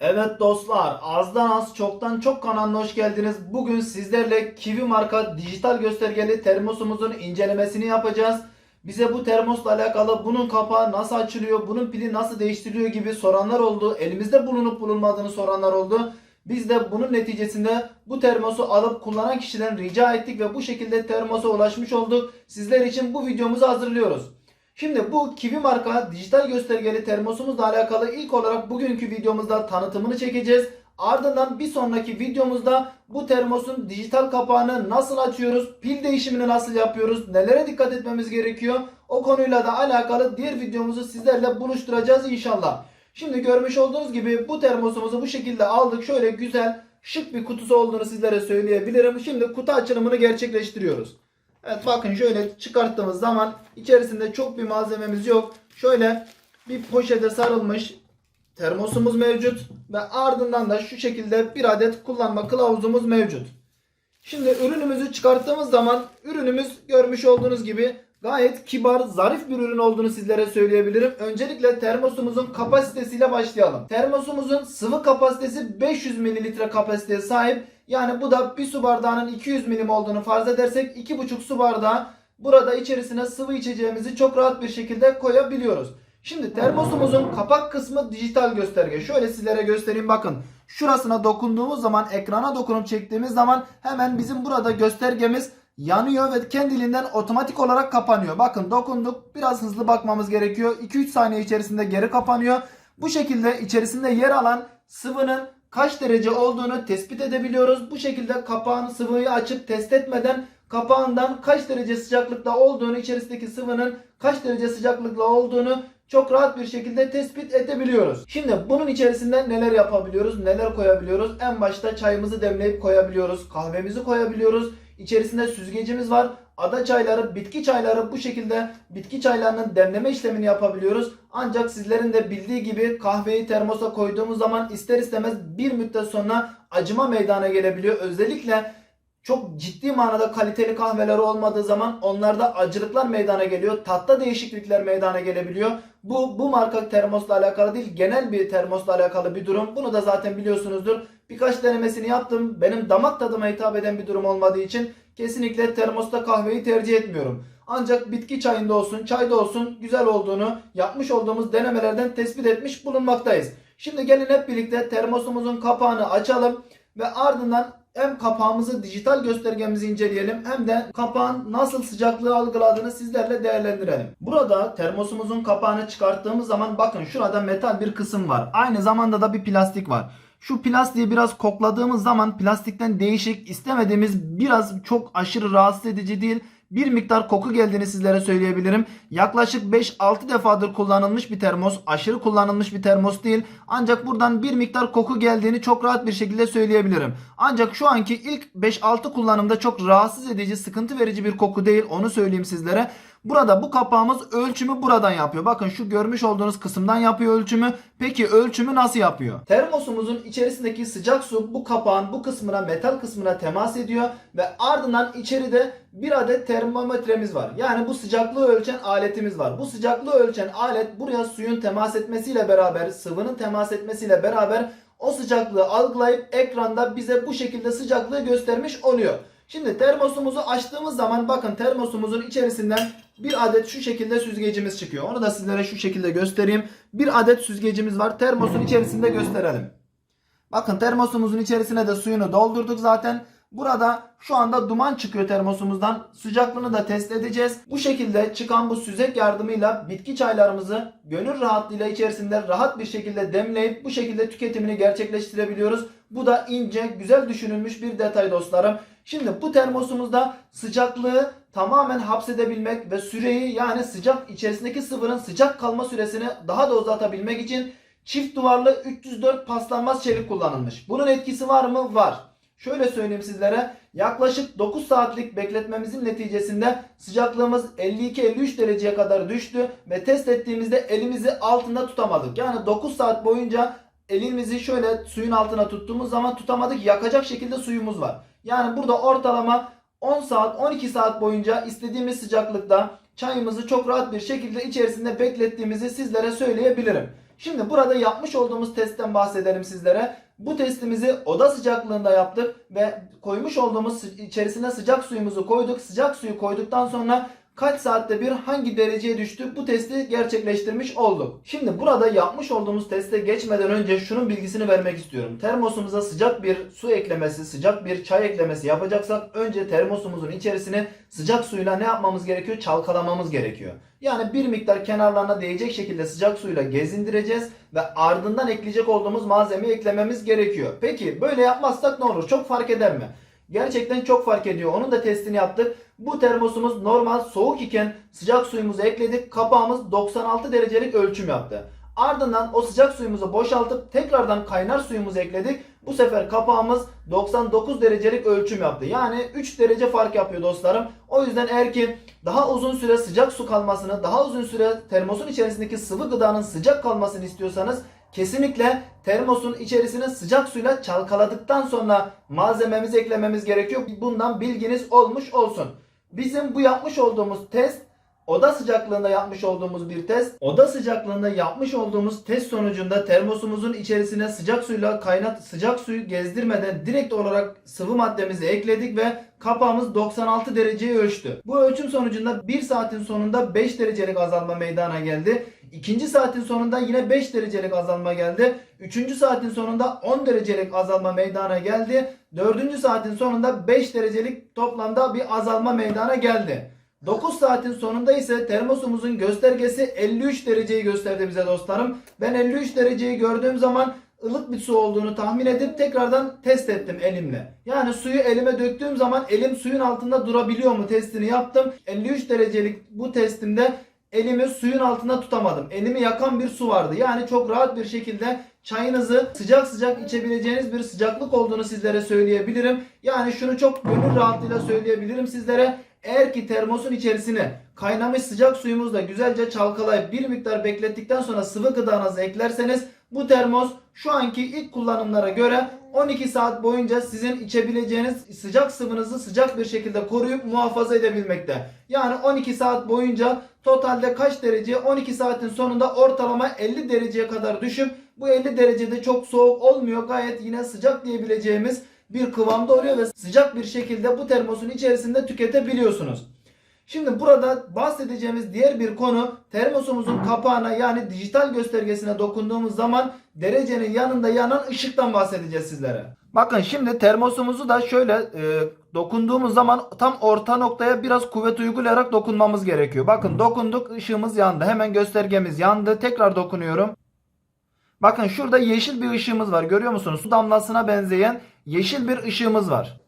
Evet dostlar, azdan az çoktan çok kanalına hoş geldiniz. Bugün sizlerle Kiwi marka dijital göstergeli termosumuzun incelemesini yapacağız. Bize bu termosla alakalı bunun kapağı nasıl açılıyor, bunun pili nasıl değiştiriliyor gibi soranlar oldu. Elimizde bulunup bulunmadığını soranlar oldu. Biz de bunun neticesinde bu termosu alıp kullanan kişiden rica ettik ve bu şekilde termosa ulaşmış olduk. Sizler için bu videomuzu hazırlıyoruz. Şimdi bu Kiwi marka dijital göstergeli termosumuzla alakalı ilk olarak bugünkü videomuzda tanıtımını çekeceğiz. Ardından bir sonraki videomuzda bu termosun dijital kapağını nasıl açıyoruz, pil değişimini nasıl yapıyoruz, nelere dikkat etmemiz gerekiyor o konuyla da alakalı diğer videomuzu sizlerle buluşturacağız inşallah. Şimdi görmüş olduğunuz gibi bu termosumuzu bu şekilde aldık. Şöyle güzel şık bir kutusu olduğunu sizlere söyleyebilirim. Şimdi kutu açılımını gerçekleştiriyoruz. Evet bakın şöyle çıkarttığımız zaman içerisinde çok bir malzememiz yok. Şöyle bir poşete sarılmış termosumuz mevcut ve ardından da şu şekilde bir adet kullanma kılavuzumuz mevcut. Şimdi ürünümüzü çıkarttığımız zaman ürünümüz görmüş olduğunuz gibi gayet kibar, zarif bir ürün olduğunu sizlere söyleyebilirim. Öncelikle termosumuzun kapasitesiyle başlayalım. Termosumuzun sıvı kapasitesi 500 mililitre kapasiteye sahip. Yani bu da bir su bardağının 200 milim olduğunu farz edersek 2,5 su bardağı burada içerisine sıvı içeceğimizi çok rahat bir şekilde koyabiliyoruz. Şimdi termosumuzun kapak kısmı dijital gösterge. Şöyle sizlere göstereyim bakın. Şurasına dokunduğumuz zaman ekrana dokunup çektiğimiz zaman hemen bizim burada göstergemiz yanıyor ve kendiliğinden otomatik olarak kapanıyor. Bakın dokunduk. Biraz hızlı bakmamız gerekiyor. 2-3 saniye içerisinde geri kapanıyor. Bu şekilde içerisinde yer alan sıvının kaç derece olduğunu tespit edebiliyoruz. Bu şekilde kapağını sıvıyı açıp test etmeden kapağından kaç derece sıcaklıkta olduğunu, içerisindeki sıvının kaç derece sıcaklıkla olduğunu çok rahat bir şekilde tespit edebiliyoruz. Şimdi bunun içerisinde neler yapabiliyoruz, neler koyabiliyoruz? En başta çayımızı demleyip koyabiliyoruz, kahvemizi koyabiliyoruz. İçerisinde süzgecimiz var. Ada çayları, bitki çayları bu şekilde bitki çaylarının demleme işlemini yapabiliyoruz. Ancak sizlerin de bildiği gibi kahveyi termosa koyduğumuz zaman ister istemez bir müddet sonra acıma meydana gelebiliyor. Özellikle çok ciddi manada kaliteli kahveleri olmadığı zaman onlarda acılıklar meydana geliyor. Tatta değişiklikler meydana gelebiliyor. Bu bu marka termosla alakalı değil, genel bir termosla alakalı bir durum. Bunu da zaten biliyorsunuzdur. Birkaç denemesini yaptım. Benim damak tadıma hitap eden bir durum olmadığı için kesinlikle termosta kahveyi tercih etmiyorum. Ancak bitki çayında olsun, çayda olsun güzel olduğunu yapmış olduğumuz denemelerden tespit etmiş bulunmaktayız. Şimdi gelin hep birlikte termosumuzun kapağını açalım ve ardından hem kapağımızı dijital göstergemizi inceleyelim hem de kapağın nasıl sıcaklığı algıladığını sizlerle değerlendirelim. Burada termosumuzun kapağını çıkarttığımız zaman bakın şurada metal bir kısım var. Aynı zamanda da bir plastik var. Şu plastiği biraz kokladığımız zaman plastikten değişik istemediğimiz biraz çok aşırı rahatsız edici değil bir miktar koku geldiğini sizlere söyleyebilirim. Yaklaşık 5-6 defadır kullanılmış bir termos. Aşırı kullanılmış bir termos değil. Ancak buradan bir miktar koku geldiğini çok rahat bir şekilde söyleyebilirim. Ancak şu anki ilk 5-6 kullanımda çok rahatsız edici, sıkıntı verici bir koku değil. Onu söyleyeyim sizlere. Burada bu kapağımız ölçümü buradan yapıyor. Bakın şu görmüş olduğunuz kısımdan yapıyor ölçümü. Peki ölçümü nasıl yapıyor? Termosumuzun içerisindeki sıcak su bu kapağın bu kısmına metal kısmına temas ediyor ve ardından içeride bir adet termometremiz var. Yani bu sıcaklığı ölçen aletimiz var. Bu sıcaklığı ölçen alet buraya suyun temas etmesiyle beraber sıvının temas etmesiyle beraber o sıcaklığı algılayıp ekranda bize bu şekilde sıcaklığı göstermiş oluyor. Şimdi termosumuzu açtığımız zaman bakın termosumuzun içerisinden bir adet şu şekilde süzgecimiz çıkıyor. Onu da sizlere şu şekilde göstereyim. Bir adet süzgecimiz var. Termosun içerisinde gösterelim. Bakın termosumuzun içerisine de suyunu doldurduk zaten. Burada şu anda duman çıkıyor termosumuzdan. Sıcaklığını da test edeceğiz. Bu şekilde çıkan bu süzek yardımıyla bitki çaylarımızı gönül rahatlığıyla içerisinde rahat bir şekilde demleyip bu şekilde tüketimini gerçekleştirebiliyoruz. Bu da ince, güzel düşünülmüş bir detay dostlarım. Şimdi bu termosumuzda sıcaklığı tamamen hapsedebilmek ve süreyi yani sıcak içerisindeki sıvının sıcak kalma süresini daha da uzatabilmek için çift duvarlı 304 paslanmaz çelik kullanılmış. Bunun etkisi var mı? Var. Şöyle söyleyeyim sizlere. Yaklaşık 9 saatlik bekletmemizin neticesinde sıcaklığımız 52-53 dereceye kadar düştü ve test ettiğimizde elimizi altında tutamadık. Yani 9 saat boyunca elimizi şöyle suyun altına tuttuğumuz zaman tutamadık. Yakacak şekilde suyumuz var. Yani burada ortalama 10 saat 12 saat boyunca istediğimiz sıcaklıkta çayımızı çok rahat bir şekilde içerisinde beklettiğimizi sizlere söyleyebilirim. Şimdi burada yapmış olduğumuz testten bahsedelim sizlere. Bu testimizi oda sıcaklığında yaptık ve koymuş olduğumuz içerisine sıcak suyumuzu koyduk. Sıcak suyu koyduktan sonra kaç saatte bir hangi dereceye düştü bu testi gerçekleştirmiş olduk. Şimdi burada yapmış olduğumuz teste geçmeden önce şunun bilgisini vermek istiyorum. Termosumuza sıcak bir su eklemesi, sıcak bir çay eklemesi yapacaksak önce termosumuzun içerisine sıcak suyla ne yapmamız gerekiyor? Çalkalamamız gerekiyor. Yani bir miktar kenarlarına değecek şekilde sıcak suyla gezindireceğiz ve ardından ekleyecek olduğumuz malzemeyi eklememiz gerekiyor. Peki böyle yapmazsak ne olur? Çok fark eder mi? Gerçekten çok fark ediyor. Onun da testini yaptık. Bu termosumuz normal soğuk iken sıcak suyumuzu ekledik. Kapağımız 96 derecelik ölçüm yaptı. Ardından o sıcak suyumuzu boşaltıp tekrardan kaynar suyumuzu ekledik. Bu sefer kapağımız 99 derecelik ölçüm yaptı. Yani 3 derece fark yapıyor dostlarım. O yüzden eğer ki daha uzun süre sıcak su kalmasını, daha uzun süre termosun içerisindeki sıvı gıdanın sıcak kalmasını istiyorsanız kesinlikle termosun içerisine sıcak suyla çalkaladıktan sonra malzememizi eklememiz gerekiyor. Bundan bilginiz olmuş olsun. Bizim bu yapmış olduğumuz test oda sıcaklığında yapmış olduğumuz bir test. Oda sıcaklığında yapmış olduğumuz test sonucunda termosumuzun içerisine sıcak suyla kaynat sıcak suyu gezdirmeden direkt olarak sıvı maddemizi ekledik ve kapağımız 96 dereceyi ölçtü. Bu ölçüm sonucunda 1 saatin sonunda 5 derecelik azalma meydana geldi. İkinci saatin sonunda yine 5 derecelik azalma geldi. Üçüncü saatin sonunda 10 derecelik azalma meydana geldi. Dördüncü saatin sonunda 5 derecelik toplamda bir azalma meydana geldi. 9 saatin sonunda ise termosumuzun göstergesi 53 dereceyi gösterdi bize dostlarım. Ben 53 dereceyi gördüğüm zaman ılık bir su olduğunu tahmin edip tekrardan test ettim elimle. Yani suyu elime döktüğüm zaman elim suyun altında durabiliyor mu testini yaptım. 53 derecelik bu testimde elimi suyun altında tutamadım. Elimi yakan bir su vardı. Yani çok rahat bir şekilde çayınızı sıcak sıcak içebileceğiniz bir sıcaklık olduğunu sizlere söyleyebilirim. Yani şunu çok gönül rahatlığıyla söyleyebilirim sizlere. Eğer ki termosun içerisine kaynamış sıcak suyumuzla güzelce çalkalayıp bir miktar beklettikten sonra sıvı gıdanızı eklerseniz bu termos şu anki ilk kullanımlara göre 12 saat boyunca sizin içebileceğiniz sıcak sıvınızı sıcak bir şekilde koruyup muhafaza edebilmekte. Yani 12 saat boyunca totalde kaç derece? 12 saatin sonunda ortalama 50 dereceye kadar düşüp bu 50 derecede çok soğuk olmuyor. Gayet yine sıcak diyebileceğimiz bir kıvamda oluyor ve sıcak bir şekilde bu termosun içerisinde tüketebiliyorsunuz. Şimdi burada bahsedeceğimiz diğer bir konu termosumuzun kapağına yani dijital göstergesine dokunduğumuz zaman derecenin yanında yanan ışıktan bahsedeceğiz sizlere. Bakın şimdi termosumuzu da şöyle e, dokunduğumuz zaman tam orta noktaya biraz kuvvet uygulayarak dokunmamız gerekiyor. Bakın dokunduk ışığımız yandı. Hemen göstergemiz yandı. Tekrar dokunuyorum. Bakın şurada yeşil bir ışığımız var. Görüyor musunuz? Su damlasına benzeyen yeşil bir ışığımız var.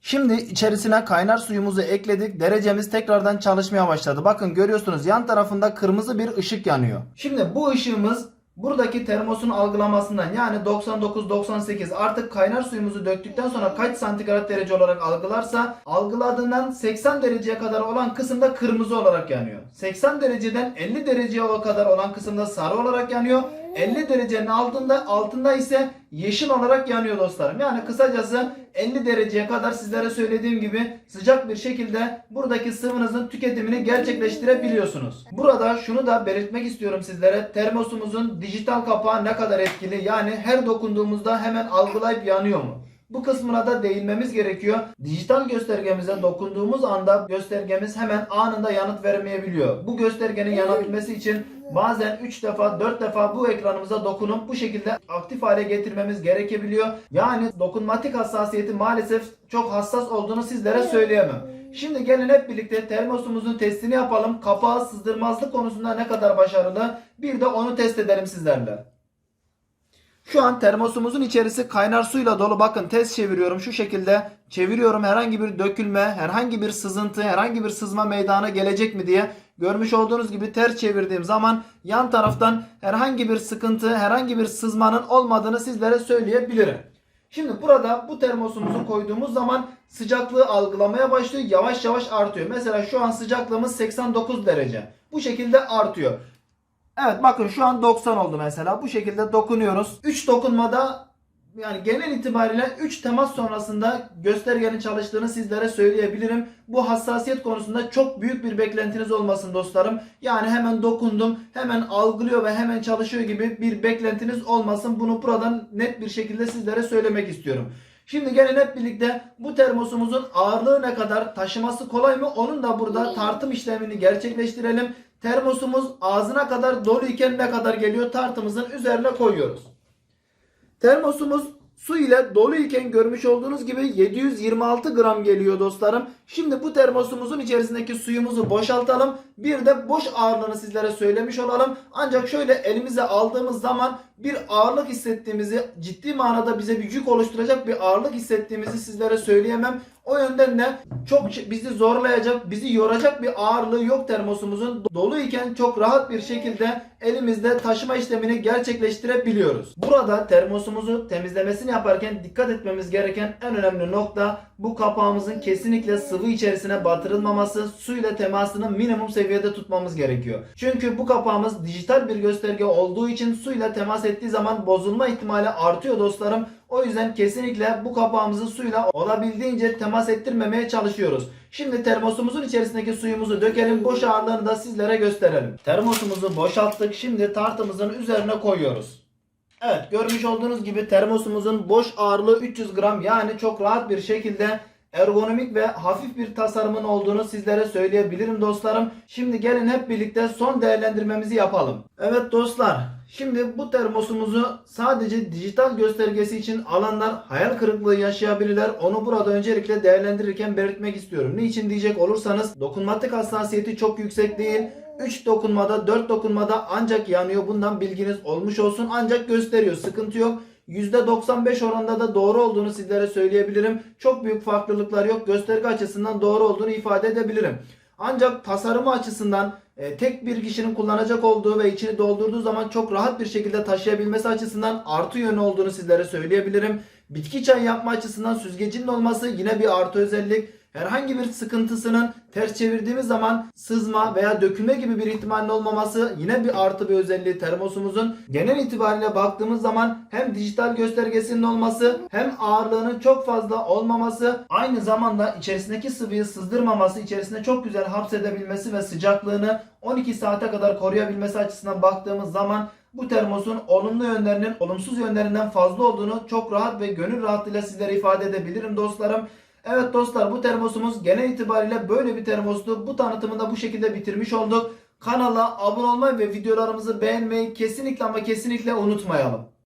Şimdi içerisine kaynar suyumuzu ekledik. Derecemiz tekrardan çalışmaya başladı. Bakın görüyorsunuz yan tarafında kırmızı bir ışık yanıyor. Şimdi bu ışığımız buradaki termosun algılamasından yani 99-98 artık kaynar suyumuzu döktükten sonra kaç santigrat derece olarak algılarsa algıladığından 80 dereceye kadar olan kısımda kırmızı olarak yanıyor. 80 dereceden 50 dereceye kadar olan kısımda sarı olarak yanıyor. 50 derecenin altında altında ise yeşil olarak yanıyor dostlarım. Yani kısacası 50 dereceye kadar sizlere söylediğim gibi sıcak bir şekilde buradaki sıvınızın tüketimini gerçekleştirebiliyorsunuz. Burada şunu da belirtmek istiyorum sizlere. Termosumuzun dijital kapağı ne kadar etkili? Yani her dokunduğumuzda hemen algılayıp yanıyor mu? Bu kısmına da değinmemiz gerekiyor. Dijital göstergemize dokunduğumuz anda göstergemiz hemen anında yanıt vermeyebiliyor. Bu göstergenin yanabilmesi için bazen 3 defa 4 defa bu ekranımıza dokunup bu şekilde aktif hale getirmemiz gerekebiliyor. Yani dokunmatik hassasiyeti maalesef çok hassas olduğunu sizlere söyleyemem. Şimdi gelin hep birlikte termosumuzun testini yapalım. Kapağı sızdırmazlık konusunda ne kadar başarılı bir de onu test edelim sizlerle. Şu an termosumuzun içerisi kaynar suyla dolu. Bakın test çeviriyorum şu şekilde. Çeviriyorum herhangi bir dökülme, herhangi bir sızıntı, herhangi bir sızma meydana gelecek mi diye. Görmüş olduğunuz gibi ters çevirdiğim zaman yan taraftan herhangi bir sıkıntı, herhangi bir sızmanın olmadığını sizlere söyleyebilirim. Şimdi burada bu termosumuzu koyduğumuz zaman sıcaklığı algılamaya başlıyor. Yavaş yavaş artıyor. Mesela şu an sıcaklığımız 89 derece. Bu şekilde artıyor. Evet bakın şu an 90 oldu mesela. Bu şekilde dokunuyoruz. 3 dokunmada yani genel itibariyle 3 temas sonrasında göstergenin çalıştığını sizlere söyleyebilirim. Bu hassasiyet konusunda çok büyük bir beklentiniz olmasın dostlarım. Yani hemen dokundum, hemen algılıyor ve hemen çalışıyor gibi bir beklentiniz olmasın. Bunu buradan net bir şekilde sizlere söylemek istiyorum. Şimdi gelin hep birlikte bu termosumuzun ağırlığı ne kadar, taşıması kolay mı onun da burada tartım işlemini gerçekleştirelim. Termosumuz ağzına kadar dolu iken ne kadar geliyor tartımızın üzerine koyuyoruz. Termosumuz su ile dolu iken görmüş olduğunuz gibi 726 gram geliyor dostlarım. Şimdi bu termosumuzun içerisindeki suyumuzu boşaltalım. Bir de boş ağırlığını sizlere söylemiş olalım. Ancak şöyle elimize aldığımız zaman bir ağırlık hissettiğimizi ciddi manada bize bir yük oluşturacak bir ağırlık hissettiğimizi sizlere söyleyemem. O yönden de çok bizi zorlayacak, bizi yoracak bir ağırlığı yok termosumuzun. Dolu iken çok rahat bir şekilde elimizde taşıma işlemini gerçekleştirebiliyoruz. Burada termosumuzu temizlemesini yaparken dikkat etmemiz gereken en önemli nokta bu kapağımızın kesinlikle sıvı içerisine batırılmaması, su ile temasını minimum seviyede tutmamız gerekiyor. Çünkü bu kapağımız dijital bir gösterge olduğu için su ile temas ettiği zaman bozulma ihtimali artıyor dostlarım. O yüzden kesinlikle bu kapağımızı suyla olabildiğince temas ettirmemeye çalışıyoruz. Şimdi termosumuzun içerisindeki suyumuzu dökelim. Boş ağırlığını da sizlere gösterelim. Termosumuzu boşalttık. Şimdi tartımızın üzerine koyuyoruz. Evet görmüş olduğunuz gibi termosumuzun boş ağırlığı 300 gram yani çok rahat bir şekilde ergonomik ve hafif bir tasarımın olduğunu sizlere söyleyebilirim dostlarım. Şimdi gelin hep birlikte son değerlendirmemizi yapalım. Evet dostlar şimdi bu termosumuzu sadece dijital göstergesi için alanlar hayal kırıklığı yaşayabilirler. Onu burada öncelikle değerlendirirken belirtmek istiyorum. Niçin diyecek olursanız dokunmatik hassasiyeti çok yüksek değil. 3 dokunmada 4 dokunmada ancak yanıyor. Bundan bilginiz olmuş olsun. Ancak gösteriyor. Sıkıntı yok. %95 oranda da doğru olduğunu sizlere söyleyebilirim. Çok büyük farklılıklar yok. Gösterge açısından doğru olduğunu ifade edebilirim. Ancak tasarımı açısından e, tek bir kişinin kullanacak olduğu ve içini doldurduğu zaman çok rahat bir şekilde taşıyabilmesi açısından artı yönü olduğunu sizlere söyleyebilirim. Bitki çayı yapma açısından süzgecinin olması yine bir artı özellik. Herhangi bir sıkıntısının ters çevirdiğimiz zaman sızma veya dökülme gibi bir ihtimalin olmaması yine bir artı bir özelliği termosumuzun. Genel itibariyle baktığımız zaman hem dijital göstergesinin olması hem ağırlığının çok fazla olmaması aynı zamanda içerisindeki sıvıyı sızdırmaması içerisinde çok güzel hapsedebilmesi ve sıcaklığını 12 saate kadar koruyabilmesi açısından baktığımız zaman bu termosun olumlu yönlerinin olumsuz yönlerinden fazla olduğunu çok rahat ve gönül rahatlığıyla sizlere ifade edebilirim dostlarım. Evet dostlar bu termosumuz genel itibariyle böyle bir termostu. Bu tanıtımı da bu şekilde bitirmiş olduk. Kanala abone olmayı ve videolarımızı beğenmeyi kesinlikle ama kesinlikle unutmayalım.